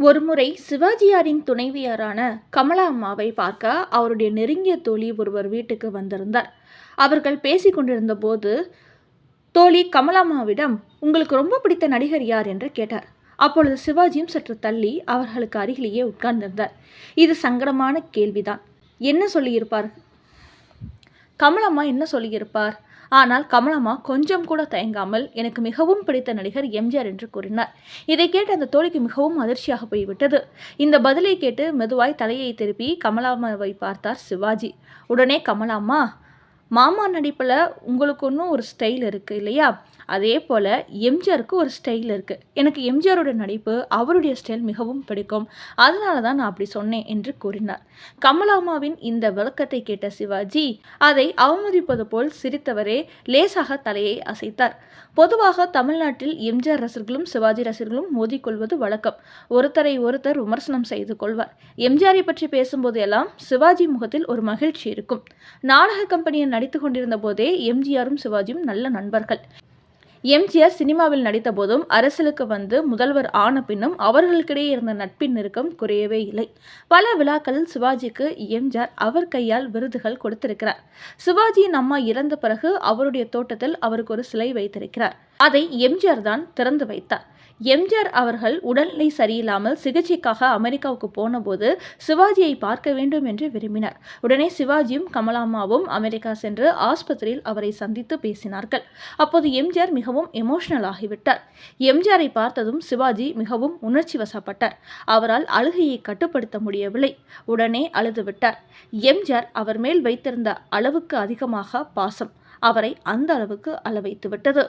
ஒருமுறை சிவாஜியாரின் துணைவியாரான கமலா அம்மாவை பார்க்க அவருடைய நெருங்கிய தோழி ஒருவர் வீட்டுக்கு வந்திருந்தார். அவர்கள் பேசிக் கொண்டிருந்த போது தோழி கமலாம்மாவிடம் உங்களுக்கு ரொம்ப பிடித்த நடிகர் யார்? என்று கேட்டார். அப்பொழுது சிவாஜியும் சற்று தள்ளி அவர்களுக்கு அருகிலேயே உட்கார்ந்திருந்தார். இது சங்கடமான கேள்விதான். என்ன சொல்லியிருப்பார்? கமலம்மா என்ன சொல்லியிருப்பார்? ஆனால் கமலம்மா கொஞ்சம் கூட தயங்காமல் எனக்கு மிகவும் பிடித்த நடிகர் எம்ஜிஆர் என்று கூறினார். இதை கேட்டு அந்த தோழிக்கு மிகவும் அதிர்ச்சியாக போய்விட்டது. இந்த பதிலை கேட்டு மெதுவாய் தலையை திருப்பி கமலாம்மாவை பார்த்தார் சிவாஜி. உடனே கமலாம்மா மாமா நடிப்பில் உங்களுக்கு ஒன்றும் ஒரு ஸ்டைல் இருக்குது இல்லையா? அதே போல் எம்ஜிஆருக்கு ஒரு ஸ்டைல் இருக்குது எனக்கு எம்ஜிஆரோட நடிப்பு அவருடைய ஸ்டைல் மிகவும் பிடிக்கும். அதனால தான் நான் அப்படி சொன்னேன் என்று கூறினார். கமலாமாவின் இந்த விளக்கத்தை கேட்ட சிவாஜி அதை அவமதிப்பது போல் சிரித்தவரே லேசாக தலையை அசைத்தார். பொதுவாக தமிழ்நாட்டில் எம்ஜிஆர் ரசிகர்களும் சிவாஜி ரசிகர்களும் மோதிக்கொள்வது வழக்கம். ஒருத்தரை ஒருத்தர் விமர்சனம் செய்து கொள்வார். எம்ஜிஆரை பற்றி பேசும்போது எல்லாம் சிவாஜி முகத்தில் ஒரு மகிழ்ச்சி இருக்கும். நாடக கம்பெனியின் நடித்து கொண்டிருந்த போதே எம்ஜிஆரும் சிவாஜியும் நல்ல நண்பர்கள். எம்ஜிஆர் சினிமாவில் நடித்த போதும் அரசியலுக்கு வந்து முதல்வர் ஆன பின்னும் அவர்களுக்கிடையே இருந்த நட்பின் நெருக்கம் குறையவே இல்லை. பல விழாக்களில் சிவாஜிக்கு எம்ஜிஆர் அவர் கையால் விருதுகள் கொடுத்திருக்கிறார். சிவாஜியின் அம்மா இறந்த பிறகு அவருடைய தோட்டத்தில் அவருக்கு ஒரு சிலை வைத்திருக்கிறார். அதை எம்ஜிஆர் தான் திறந்து வைத்தார். எம்ஜிஆர் அவர்கள் உடல்நிலை சரியில்லாமல் சிகிச்சைக்காக அமெரிக்காவுக்கு போனபோது சிவாஜியை பார்க்க வேண்டும் என்று விரும்பினார். உடனே சிவாஜியும் கமலாமாவும் அமெரிக்கா சென்று ஆஸ்பத்திரியில் அவரை சந்தித்து பேசினார்கள். அப்போது எம்ஜிஆர் மிகவும் எமோஷனல் ஆகிவிட்டார். எம்ஜிஆரை பார்த்ததும் சிவாஜி மிகவும் உணர்ச்சி வசப்பட்டார். அவரால் அழுகையை கட்டுப்படுத்த முடியவில்லை. உடனே அழுதுவிட்டார் எம்ஜிஆர் அவர் மேல் வைத்திருந்த அளவுக்கு அதிகமாக பாசம். அவரை அந்த அளவுக்கு அளவைத்து விட்டது.